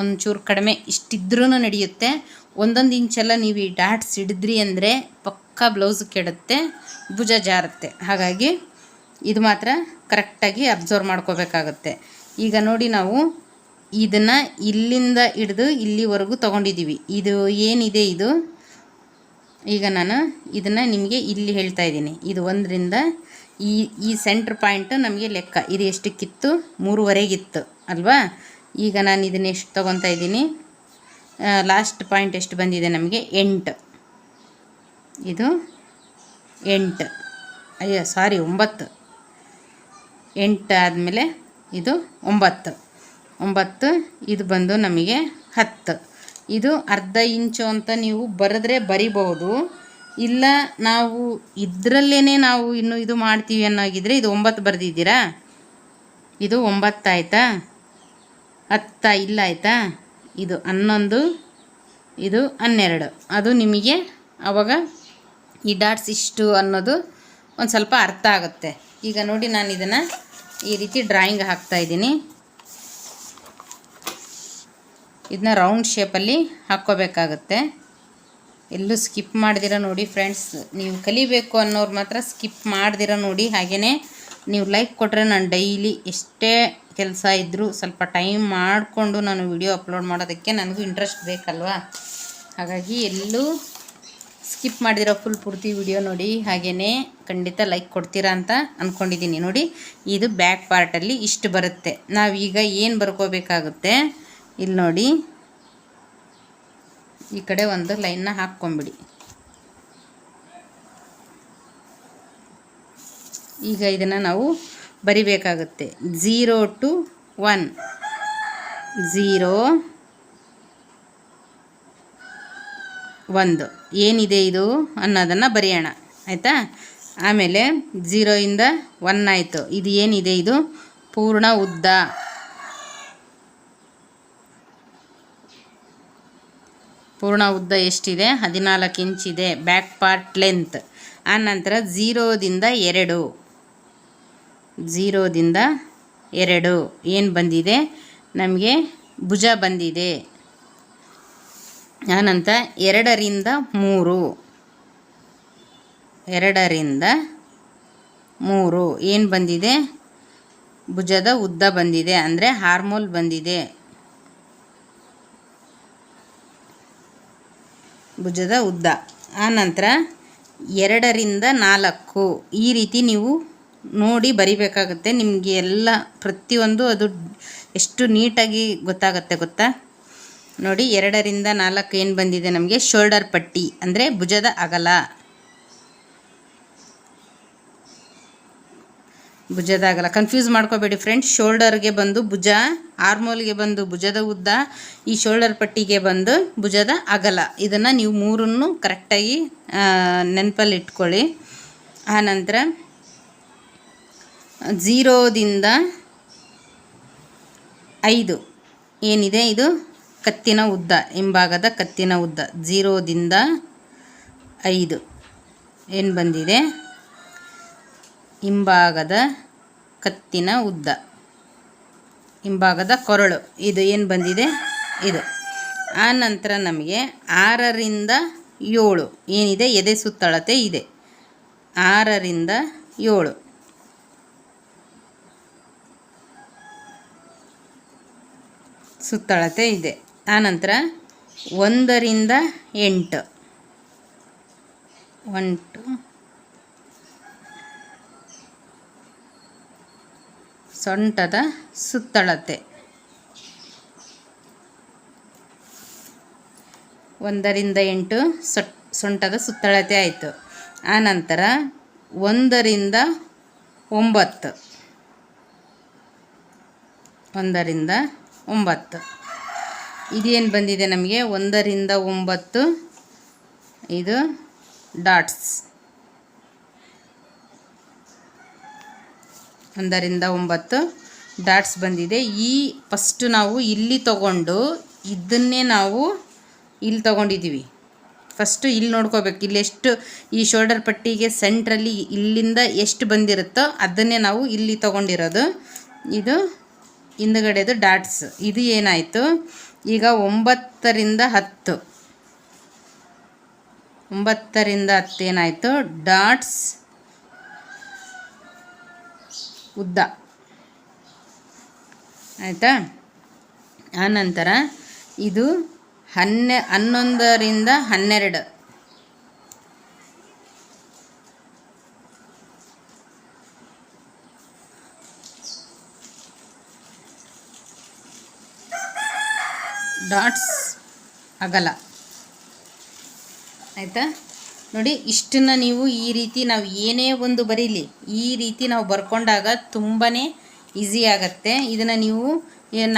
ಒಂಚೂರು ಕಡಿಮೆ ಇಷ್ಟಿದ್ರೂ ನಡೆಯುತ್ತೆ. ಒಂದೊಂದು ಇಂಚೆಲ್ಲ ನೀವು ಈ ಡಾಟ್ಸ್ ಹಿಡಿದ್ರಿ ಅಂದರೆ ಪಕ್ಕ ಬ್ಲೌಸ್ ಕೆಡುತ್ತೆ, ಭುಜ ಜಾರುತ್ತೆ. ಹಾಗಾಗಿ ಇದು ಮಾತ್ರ ಕರೆಕ್ಟಾಗಿ ಅಬ್ಸರ್ವ್ ಮಾಡ್ಕೋಬೇಕಾಗತ್ತೆ. ಈಗ ನೋಡಿ ನಾವು ಇದನ್ನು ಇಲ್ಲಿಂದ ಹಿಡಿದು ಇಲ್ಲಿವರೆಗೂ ತೊಗೊಂಡಿದ್ದೀವಿ ಇದು ಏನಿದೆ ಇದು? ಈಗ ನಾನು ಇದನ್ನು ನಿಮಗೆ ಇಲ್ಲಿ ಹೇಳ್ತಾ ಇದ್ದೀನಿ. ಇದು ಒಂದರಿಂದ ಈ ಈ ಸೆಂಟ್ರ್ ಪಾಯಿಂಟು ನಮಗೆ ಲೆಕ್ಕ. ಇದು ಎಷ್ಟಕ್ಕಿತ್ತು? ಮೂರುವರೆಗಿತ್ತು, ಅಲ್ವಾ? ಈಗ ನಾನು ಇದನ್ನ ಎಷ್ಟು ತೊಗೊತಾ ಇದ್ದೀನಿ? ಲಾಸ್ಟ್ ಪಾಯಿಂಟ್ ಎಷ್ಟು ಬಂದಿದೆ ನಮಗೆ? ಎಂಟು. ಇದು ಎಂಟು. ಅಯ್ಯೋ ಸಾರಿ ಒಂಬತ್ತು. ಎಂಟು ಆದಮೇಲೆ ಇದು ಒಂಬತ್ತು. ಒಂಬತ್ತು, ಇದು ಬಂದು ನಮಗೆ ಹತ್ತು. ಇದು ಅರ್ಧ ಇಂಚು ಅಂತ ನೀವು ಬರೆದ್ರೆ ಬರಿಬಹುದು. ಇಲ್ಲ, ನಾವು ಇದರಲ್ಲೇ ನಾವು ಇನ್ನು ಇದು ಮಾಡ್ತೀವಿ ಅನ್ನೋಗಿದ್ರೆ ಇದು ಒಂಬತ್ತು ಬರೆದಿದ್ದೀರಾ? ಇದು ಒಂಬತ್ತು ಆಯಿತಾ? ಹತ್ತ, ಇಲ್ಲ ಆಯಿತಾ? ಇದು ಹನ್ನೊಂದು, ಇದು ಹನ್ನೆರಡು. ಅದು ನಿಮಗೆ ಆವಾಗ ಈ ಡಾಟ್ಸ್ ಇಷ್ಟು ಅನ್ನೋದು ಒಂದು ಸ್ವಲ್ಪ ಅರ್ಥ ಆಗುತ್ತೆ. ಈಗ ನೋಡಿ ನಾನು ಇದನ್ನು ಈ ರೀತಿ ಡ್ರಾಯಿಂಗ್ ಹಾಕ್ತಾ ಇದ್ದೀನಿ. ಇದನ್ನ ರೌಂಡ್ ಶೇಪಲ್ಲಿ ಹಾಕ್ಕೋಬೇಕಾಗುತ್ತೆ. ಎಲ್ಲೂ ಸ್ಕಿಪ್ ಮಾಡ್ದಿರ ನೋಡಿ ಫ್ರೆಂಡ್ಸ್ ನೀವು ಕಲಿಬೇಕು ಅನ್ನೋರು ಮಾತ್ರ ಸ್ಕಿಪ್ ಮಾಡ್ದಿರ ನೋಡಿ ಹಾಗೆಯೇ ನೀವು ಲೈಕ್ ಕೊಟ್ಟರೆ ನಾನು ಡೈಲಿ ಎಷ್ಟೇ ಕೆಲಸ ಇದ್ದರೂ ಸ್ವಲ್ಪ ಟೈಮ್ ಮಾಡಿಕೊಂಡು ನಾನು ವಿಡಿಯೋ ಅಪ್ಲೋಡ್ ಮಾಡೋದಕ್ಕೆ ನನಗೂ ಇಂಟ್ರೆಸ್ಟ್ ಬೇಕಲ್ವಾ? ಹಾಗಾಗಿ ಎಲ್ಲೂ ಸ್ಕಿಪ್ ಮಾಡಿದಿರೋ ಫುಲ್ ಪೂರ್ತಿ ವಿಡಿಯೋ ನೋಡಿ ಹಾಗೆಯೇ ಖಂಡಿತ ಲೈಕ್ ಕೊಡ್ತೀರಾ ಅಂತ ಅಂದ್ಕೊಂಡಿದ್ದೀನಿ ನೋಡಿ. ಇದು ಬ್ಯಾಕ್ ಪಾರ್ಟಲ್ಲಿ ಇಷ್ಟು ಬರುತ್ತೆ. ನಾವೀಗ ಏನು ಬರ್ಕೋಬೇಕಾಗುತ್ತೆ? ಇಲ್ಲಿ ನೋಡಿ. ಈ ಕಡೆ ಒಂದು ಲೈನ್ನ ಹಾಕ್ಕೊಂಬಿಡಿ. ಈಗ ಇದನ್ನು ನಾವು ಬರಿಬೇಕಾಗುತ್ತೆ. ಝೀರೋ ಟು ಒನ್ ಝೀರೋ ಒಂದು. ಏನಿದೆ ಇದು? ಅನ್ನೋದನ್ನು ಬರೆಯೋಣ. ಆಯಿತಾ? ಆಮೇಲೆ ಝೀರೋಯಿಂದ ಒನ್ ಆಯಿತು. ಇದು ಏನಿದೆ ಇದು? ಪೂರ್ಣ ಉದ್ದ. ಪೂರ್ಣ ಉದ್ದ ಎಷ್ಟಿದೆ? ಹದಿನಾಲ್ಕು ಇಂಚಿದೆ. ಬ್ಯಾಕ್ ಪಾರ್ಟ್ ಲೆಂತ್ ಆನಂತರ ಝೀರೋದಿಂದ ಎರಡು. ಝೀರೋದಿಂದ ಎರಡು. ಏನು ಬಂದಿದೆ? ನಮಗೆ ಭುಜ ಬಂದಿದೆ. ಆನಂತರ ಎರಡರಿಂದ ಮೂರು. ಎರಡರಿಂದ ಮೂರು. ಏನು ಬಂದಿದೆ? ಭುಜದ ಉದ್ದ ಬಂದಿದೆ. ಅಂದರೆ ಹಾರ್ಮೋಲ್ ಬಂದಿದೆ. ಭುಜದ ಉದ್ದ. ಆನಂತರ ಎರಡರಿಂದ ನಾಲ್ಕು. ಈ ರೀತಿ ನೀವು ನೋಡಿ ಬರಿಬೇಕಾಗುತ್ತೆ. ನಿಮಗೆ ಎಲ್ಲ ಪ್ರತಿಯೊಂದು ಅದು ಎಷ್ಟು ನೀಟಾಗಿ ಗೊತ್ತಾಗುತ್ತೆ ಗೊತ್ತಾ? ನೋಡಿ, ಎರಡರಿಂದ ನಾಲ್ಕು ಏನು ಬಂದಿದೆ ನಮಗೆ? ಶೋಲ್ಡರ್ ಪಟ್ಟಿ, ಅಂದರೆ ಭುಜದ ಅಗಲ. ಭುಜದ ಅಗಲ. ಕನ್ಫ್ಯೂಸ್ ಮಾಡ್ಕೋಬೇಡಿ ಫ್ರೆಂಡ್ಸ್ ಶೋಲ್ಡರ್ಗೆ ಬಂದು ಭುಜ, ಆರ್ಮೋಲ್ಗೆ ಬಂದು ಭುಜದ ಉದ್ದ, ಈ ಶೋಲ್ಡರ್ ಪಟ್ಟಿಗೆ ಬಂದು ಭುಜದ ಅಗಲ. ಇದನ್ನು ನೀವು ಮೂರನ್ನು ಕರೆಕ್ಟಾಗಿ ನೆನಪಲ್ಲಿ ಇಟ್ಕೊಳ್ಳಿ. ಆನಂತರ ಝೀರೋದಿಂದ ಐದು. ಏನಿದೆ ಇದು? ಕತ್ತಿನ ಉದ್ದ, ಹಿಂಭಾಗದ ಕತ್ತಿನ ಉದ್ದ. ಝೀರೋದಿಂದ ಐದು. ಏನು ಬಂದಿದೆ? ಹಿಂಭಾಗದ ಕತ್ತಿನ ಉದ್ದ. ಹಿಂಭಾಗದ ಕೊರಳು. ಇದು ಏನು ಬಂದಿದೆ? ಇದು. ಆ ನಂತರ ನಮಗೆ ಆರರಿಂದ ಏಳು. ಏನಿದೆ? ಎದೆ ಸುತ್ತಳತೆ ಇದೆ. ಆರರಿಂದ ಏಳು. ಸುತ್ತಳತೆ ಇದೆ. ಆನಂತರ ಒಂದರಿಂದ ಎಂಟು. ಒನ್ ಟು ಸೊಂಟದ ಸುತ್ತಳತೆ. ಒಂದರಿಂದ ಎಂಟು ಸೊಟ್ ಸೊಂಟದ ಸುತ್ತಳತೆ ಆಯಿತು. ಆನಂತರ ಒಂದರಿಂದ ಒಂಬತ್ತು. ಒಂದರಿಂದ ಒಂಬತ್ತು. ಇದೇನು ಬಂದಿದೆ ನಮಗೆ? ಒಂದರಿಂದ ಒಂಬತ್ತು. ಇದು ಡಾಟ್ಸ್. ಒಂದರಿಂದ ಒಂಬತ್ತು ಡಾಟ್ಸ್ ಬಂದಿದೆ. ಈ ಫಸ್ಟು ನಾವು ಇಲ್ಲಿ ತಗೊಂಡು ಇದನ್ನೇ ನಾವು ಇಲ್ಲಿ ತಗೊಂಡಿದ್ದೀವಿ. ಫಸ್ಟು ಇಲ್ಲಿ ನೋಡ್ಕೋಬೇಕು. ಇಲ್ಲಿ ಎಷ್ಟು ಈ ಶೋಲ್ಡರ್ ಪಟ್ಟಿಗೆ ಸೆಂಟ್ರಲ್ಲಿ ಇಲ್ಲಿಂದ ಎಷ್ಟು ಬಂದಿರುತ್ತೋ ಅದನ್ನೇ ನಾವು ಇಲ್ಲಿ ತಗೊಂಡಿರೋದು. ಇದು ಹಿಂದುಗಡೆದು ಡಾಟ್ಸ್. ಇದು ಏನಾಯಿತು? ಈಗ ಒಂಬತ್ತರಿಂದ ಹತ್ತು. ಒಂಬತ್ತರಿಂದ ಹತ್ತು ಏನಾಯಿತು? ಡಾಟ್ಸ್ ಉದ್ದ. ಆಯಿತಾ? ಆನಂತರ ಇದು ಹನ್ನೆ, ಹನ್ನೊಂದರಿಂದ ಹನ್ನೆರಡು. ಡಾಟ್ಸ್ ಅಗಲ ಆಯಿತಾ? ನೋಡಿ, ಇಷ್ಟನ್ನು ನೀವು ಈ ರೀತಿ ನಾವು ಏನೇ ಒಂದು ಬರೀಲಿ, ಈ ರೀತಿ ನಾವು ಬರ್ಕೊಂಡಾಗ ತುಂಬಾ ಈಸಿ ಆಗತ್ತೆ. ಇದನ್ನು ನೀವು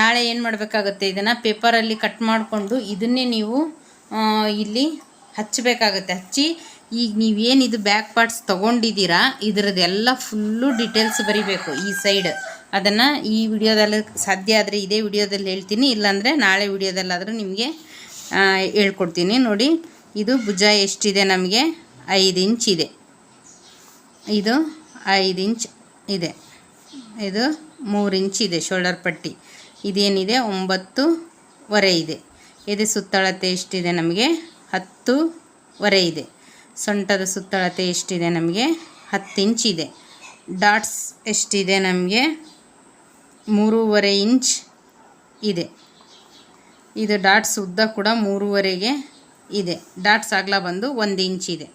ನಾಳೆ ಏನು ಮಾಡಬೇಕಾಗತ್ತೆ? ಇದನ್ನು ಪೇಪರಲ್ಲಿ ಕಟ್ ಮಾಡಿಕೊಂಡು ಇದನ್ನೇ ನೀವು ಇಲ್ಲಿ ಹಚ್ಚಬೇಕಾಗತ್ತೆ. ಹಚ್ಚಿ, ಈಗ ನೀವೇನಿದು ಬ್ಯಾಕ್ ಪಾರ್ಟ್ಸ್ ತೊಗೊಂಡಿದ್ದೀರಾ, ಇದರದ್ದೆಲ್ಲ ಫುಲ್ಲು ಡೀಟೇಲ್ಸ್ ಬರಿಬೇಕು ಈ ಸೈಡ್. ಅದನ್ನು ಈ ವಿಡಿಯೋದಲ್ಲಿ ಸಾಧ್ಯ ಆದರೆ ಇದೇ ವಿಡಿಯೋದಲ್ಲಿ ಹೇಳ್ತೀನಿ. ಇಲ್ಲಾಂದರೆ ನಾಳೆ ವಿಡಿಯೋದಲ್ಲಾದರೂ ನಿಮಗೆ ಹೇಳ್ಕೊಡ್ತೀನಿ. ನೋಡಿ, ಇದು ಭುಜ ಎಷ್ಟಿದೆ ನಮಗೆ? ಐದು ಇಂಚ್ ಇದೆ. ಇದು ಐದು ಇಂಚ್ ಇದೆ. ಇದು ಮೂರು ಇಂಚ್ ಇದೆ ಶೋಲ್ಡರ್ ಪಟ್ಟಿ. ಇದೇನಿದೆ? ಒಂಬತ್ತುವರೆ ಇದೆ. ಇದು ಸುತ್ತಳತೆ ಎಷ್ಟಿದೆ ನಮಗೆ? ಹತ್ತುವರೆ ಇದೆ. ಸೊಂಟದ ಸುತ್ತಳತೆ ಎಷ್ಟಿದೆ ನಮಗೆ? ಹತ್ತು ಇಂಚ್ ಇದೆ. ಡಾಟ್ಸ್ ಎಷ್ಟಿದೆ ನಮಗೆ? ಮೂರುವರೆ ಇಂಚ್ ಇದೆ. ಇದು ಡಾಟ್ಸ್ ಉದ್ದ ಕೂಡ ಮೂರುವರೆಗೆ ಇದೆ. ಡಾಟ್ಸ್ ಅಗಲ ಬಂದು ಒಂದು ಇಂಚ್ ಇದೆ.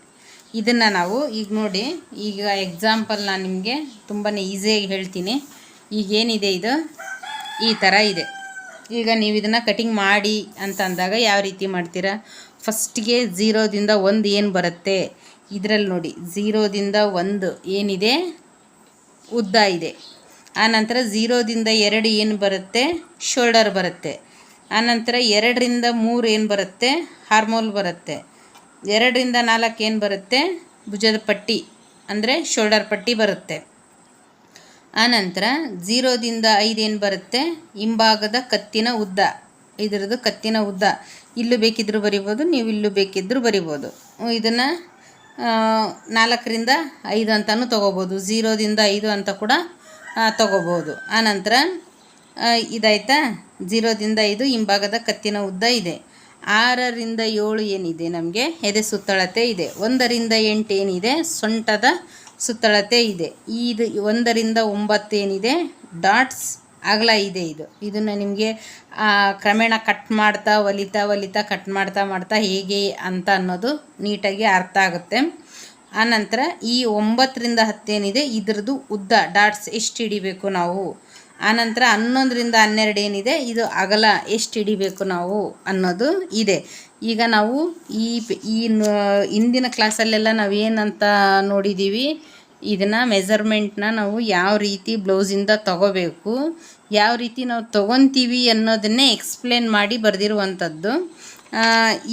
ಇದನ್ನು ನಾವು ಈಗ ನೋಡಿ, ಈಗ ಎಕ್ಸಾಂಪಲ್ ನಾನು ನಿಮಗೆ ತುಂಬಾ ಈಸಿಯಾಗಿ ಹೇಳ್ತೀನಿ. ಈಗೇನಿದೆ ಇದು? ಈ ಥರ ಇದೆ. ಈಗ ನೀವು ಇದನ್ನು ಕಟಿಂಗ್ ಮಾಡಿ ಅಂತ ಅಂದಾಗ ಯಾವ ರೀತಿ ಮಾಡ್ತೀರಾ? ಫಸ್ಟ್ಗೆ ಝೀರೋದಿಂದ ಒಂದು ಏನು ಬರುತ್ತೆ? ಇದರಲ್ಲಿ ನೋಡಿ ಝೀರೋದಿಂದ ಒಂದು ಏನಿದೆ? ಉದ್ದ ಇದೆ. ಆನಂತರ ಝೀರೋದಿಂದ ಎರಡು ಏನು ಬರುತ್ತೆ? ಶೋಲ್ಡರ್ ಬರುತ್ತೆ. ಆನಂತರ ಎರಡರಿಂದ ಮೂರು ಏನು ಬರುತ್ತೆ? ಹಾರ್ಮೋಲ್ ಬರುತ್ತೆ. ಎರಡರಿಂದ ನಾಲ್ಕು ಏನು ಬರುತ್ತೆ? ಭುಜದ ಪಟ್ಟಿ, ಅಂದರೆ ಶೋಲ್ಡರ್ ಪಟ್ಟಿ ಬರುತ್ತೆ. ಆನಂತರ ಝೀರೋದಿಂದ ಐದು ಏನು ಬರುತ್ತೆ? ಹಿಂಭಾಗದ ಕತ್ತಿನ ಉದ್ದ. ಇದರದ್ದು ಕತ್ತಿನ ಉದ್ದ. ಇಲ್ಲೂ ಬೇಕಿದ್ದರೂ ಬರಿಬೋದು, ನೀವು ಇಲ್ಲೂ ಬೇಕಿದ್ದರೂ ಬರಿಬೋದು. ಇದನ್ನು ನಾಲ್ಕರಿಂದ ಐದು ಅಂತಲೂ ತೊಗೋಬೋದು. ಝೀರೋದಿಂದ ಐದು ಅಂತ ಕೂಡ ತೊಗೋಬೋದು ಆನಂತರ ಇದಾಯ್ತಾ? ಜೀರೋದಿಂದ ಇದು ಹಿಂಭಾಗದ ಕತ್ತಿನ ಉದ್ದ ಇದೆ. ಆರರಿಂದ ಏಳು ಏನಿದೆ ನಮಗೆ? ಎದೆ ಸುತ್ತಳತೆ ಇದೆ. ಒಂದರಿಂದ ಎಂಟು ಏನಿದೆ? ಸೊಂಟದ ಸುತ್ತಳತೆ ಇದೆ. ಇದು ಒಂದರಿಂದ ಒಂಬತ್ತು ಏನಿದೆ? ಡಾಟ್ಸ್ ಅಗಲ ಇದೆ ಇದು. ಇದನ್ನು ನಿಮಗೆ ಕ್ರಮೇಣ ಕಟ್ ಮಾಡ್ತಾ, ಒಲಿತಾ ಒಲಿತಾ, ಕಟ್ ಮಾಡ್ತಾ ಮಾಡ್ತಾ ಹೇಗೆ ಅಂತ ಅನ್ನೋದು ನೀಟಾಗಿ ಅರ್ಥ ಆಗುತ್ತೆ. ಆನಂತರ ಈ ಒಂಬತ್ತರಿಂದ ಹತ್ತೇನಿದೆ? ಇದ್ರದ್ದು ಉದ್ದ, ಡಾಟ್ಸ್ ಎಷ್ಟು ಹಿಡಿಬೇಕು ನಾವು? ಆನಂತರ ಹನ್ನೊಂದರಿಂದ ಹನ್ನೆರಡು ಏನಿದೆ? ಇದು ಅಗಲ ಎಷ್ಟು ಹಿಡಿಬೇಕು ನಾವು ಅನ್ನೋದು ಇದೆ. ಈಗ ನಾವು ಈ ಈ ಹಿಂದಿನ ಕ್ಲಾಸಲ್ಲೆಲ್ಲ ನಾವೇನಂತ ನೋಡಿದ್ದೀವಿ ಇದನ್ನು ಮೆಸರ್ಮೆಂಟ್ನ ನಾವು ಯಾವ ರೀತಿ ಬ್ಲೌಸಿಂದ ತಗೋಬೇಕು? ಯಾವ ರೀತಿ ನಾವು ತೊಗೊತೀವಿ ಅನ್ನೋದನ್ನೇ ಎಕ್ಸ್ಪ್ಲೇನ್ ಮಾಡಿ ಬರೆದಿರುವಂಥದ್ದು.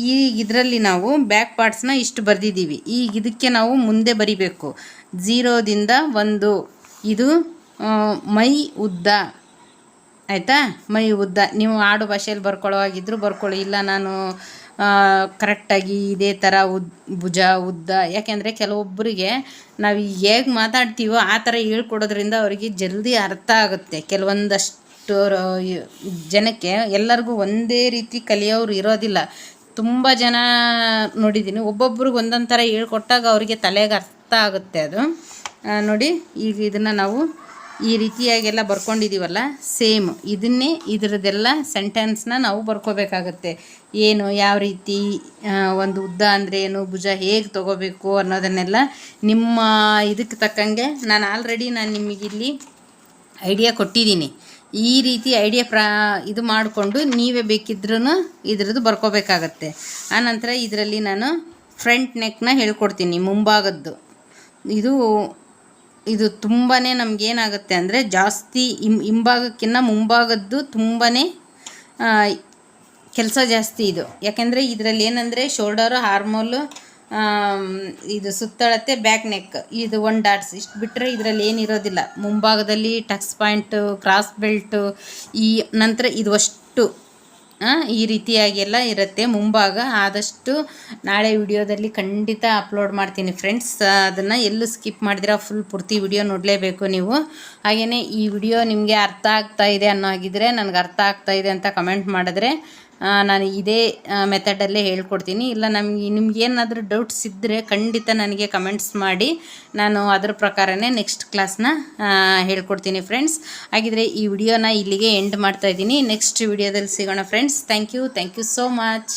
ಈ ಇದರಲ್ಲಿ ನಾವು ಬ್ಯಾಕ್ ಪಾರ್ಟ್ಸ್ನ ಇಷ್ಟು ಬರೆದಿದ್ದೀವಿ. ಈಗ ಇದಕ್ಕೆ ನಾವು ಮುಂದೆ ಬರಿಬೇಕು. ಝೀರೋದಿಂದ ಒಂದು. ಇದು ಮೈ ಉದ್ದ. ಆಯಿತಾ? ಮೈ ಉದ್ದ. ನೀವು ಆಡು ಭಾಷೆಯಲ್ಲಿ ಬರ್ಕೊಳ್ಳೋವಾಗಿದ್ದರೂ ಬರ್ಕೊಳ್ಳಿ. ಇಲ್ಲ ನಾನು ಕರೆಕ್ಟಾಗಿ ಇದೇ ಥರ ಉದ್, ಭುಜ, ಉದ್ದ. ಯಾಕೆಂದರೆ ಕೆಲವೊಬ್ಬರಿಗೆ ನಾವು ಹೇಗೆ ಮಾತಾಡ್ತೀವೋ ಆ ಥರ ಹೇಳ್ಕೊಡೋದ್ರಿಂದ ಅವರಿಗೆ ಜಲ್ದಿ ಅರ್ಥ ಆಗುತ್ತೆ. ಕೆಲವೊಂದಷ್ಟು ಯ- ಜನಕ್ಕೆ ಎಲ್ಲರಿಗೂ ಒಂದೇ ರೀತಿ ಕಲಿಯೋರು ಇರೋದಿಲ್ಲ. ತುಂಬ ಜನ ನೋಡಿದ್ದೀನಿ, ಒಬ್ಬೊಬ್ರಿಗೆ ಒಂದೊಂದು ಥರ ಹೇಳ್ಕೊಟ್ಟಾಗ ಅವರಿಗೆ ತಲೆಗೆ ಅರ್ಥ ಆಗುತ್ತೆ ಅದು. ನೋಡಿ, ಈಗ ಇದನ್ನು ನಾವು ಈ ರೀತಿಯಾಗೆಲ್ಲ ಬರ್ಕೊಂಡಿದ್ದೀವಲ್ಲ ಸೇಮ್ ಇದನ್ನೇ ಇದರದ್ದೆಲ್ಲ ಸೆಂಟೆನ್ಸ್ನ ನಾವು ಬರ್ಕೋಬೇಕಾಗತ್ತೆ. ಏನು, ಯಾವ ರೀತಿ ಒಂದು ಉದ್ದ ಅಂದರೆ ಏನು, ಭುಜ ಹೇಗೆ ತೊಗೋಬೇಕು ಅನ್ನೋದನ್ನೆಲ್ಲ ನಿಮ್ಮ ಇದಕ್ಕೆ ತಕ್ಕಂಗೆ ನಾನು ಆಲ್ರೆಡಿ ನಾನು ನಿಮಗಿಲ್ಲಿ ಐಡಿಯಾ ಕೊಟ್ಟಿದ್ದೀನಿ. ಈ ರೀತಿ ಐಡಿಯಾ ಪ್ರಾ ಇದು ಮಾಡಿಕೊಂಡು ನೀವೇ ಬೇಕಿದ್ರೂ ಇದ್ರದ್ದು ಬರ್ಕೋಬೇಕಾಗತ್ತೆ. ಆನಂತರ ಇದರಲ್ಲಿ ನಾನು ಫ್ರಂಟ್ ನೆಕ್ನ ಹೇಳ್ಕೊಡ್ತೀನಿ ಮುಂಭಾಗದ್ದು. ಇದು ಇದು ತುಂಬಾ ನಮಗೇನಾಗುತ್ತೆ ಅಂದರೆ ಜಾಸ್ತಿ ಹಿಂ ಹಿಂಭಾಗಕ್ಕಿಂತ ಮುಂಭಾಗದ್ದು ತುಂಬಾ ಕೆಲಸ ಜಾಸ್ತಿ ಇದು. ಯಾಕೆಂದರೆ ಇದರಲ್ಲಿ ಏನಂದರೆ ಶೋಲ್ಡರು ಹಾರ್ಮೋಲು ಇದು ಸುತ್ತಳತೆ ಬ್ಯಾಕ್ ನೆಕ್ ಇದು ಒನ್ ಡಾಟ್ಸ್ ಇಷ್ಟು ಬಿಟ್ಟರೆ ಇದರಲ್ಲಿ ಏನಿರೋದಿಲ್ಲ ಮುಂಭಾಗದಲ್ಲಿ ಟಕ್ಸ್ ಪಾಯಿಂಟು ಕ್ರಾಸ್ ಬೆಲ್ಟು ಈ ನಂತರ ಇದು ಅಷ್ಟು ಈ ರೀತಿಯಾಗಿ ಎಲ್ಲ ಇರುತ್ತೆ. ಮುಂಭಾಗ ಆದಷ್ಟು ನಾಳೆ ವಿಡಿಯೋದಲ್ಲಿ ಖಂಡಿತ ಅಪ್ಲೋಡ್ ಮಾಡ್ತೀನಿ ಫ್ರೆಂಡ್ಸ್ ಅದನ್ನು ಎಲ್ಲೂ ಸ್ಕಿಪ್ ಮಾಡಿದ್ರೆ ಫುಲ್ ಪೂರ್ತಿ ವಿಡಿಯೋ ನೋಡಲೇಬೇಕು ನೀವು. ಹಾಗೆಯೇ ಈ ವಿಡಿಯೋ ನಿಮಗೆ ಅರ್ಥ ಆಗ್ತಾ ಇದೆ ಅನ್ನೋ ಹಾಗಿದ್ರೆ ನನಗೆ ಅರ್ಥ ಆಗ್ತಾ ಇದೆ ಅಂತ ಕಮೆಂಟ್ ಮಾಡಿದ್ರೆ ನಾನು ಇದೇ ಮೆಥಡಲ್ಲೇ ಹೇಳ್ಕೊಡ್ತೀನಿ. ಇಲ್ಲ, ನಮಗೆ, ನಿಮ್ಗೆ ಏನಾದರೂ ಡೌಟ್ಸ್ ಇದ್ದರೆ ಖಂಡಿತ ನನಗೆ ಕಮೆಂಟ್ಸ್ ಮಾಡಿ. ನಾನು ಅದ್ರ ಪ್ರಕಾರನೇ ನೆಕ್ಸ್ಟ್ ಕ್ಲಾಸ್ನ ಹೇಳ್ಕೊಡ್ತೀನಿ ಫ್ರೆಂಡ್ಸ್ ಹಾಗಿದ್ರೆ ಈ ವಿಡಿಯೋನ ಇಲ್ಲಿಗೆ ಎಂಡ್ ಮಾಡ್ತಾ ಇದ್ದೀನಿ. ನೆಕ್ಸ್ಟ್ ವಿಡಿಯೋದಲ್ಲಿ ಸಿಗೋಣ friends thank you thank you so much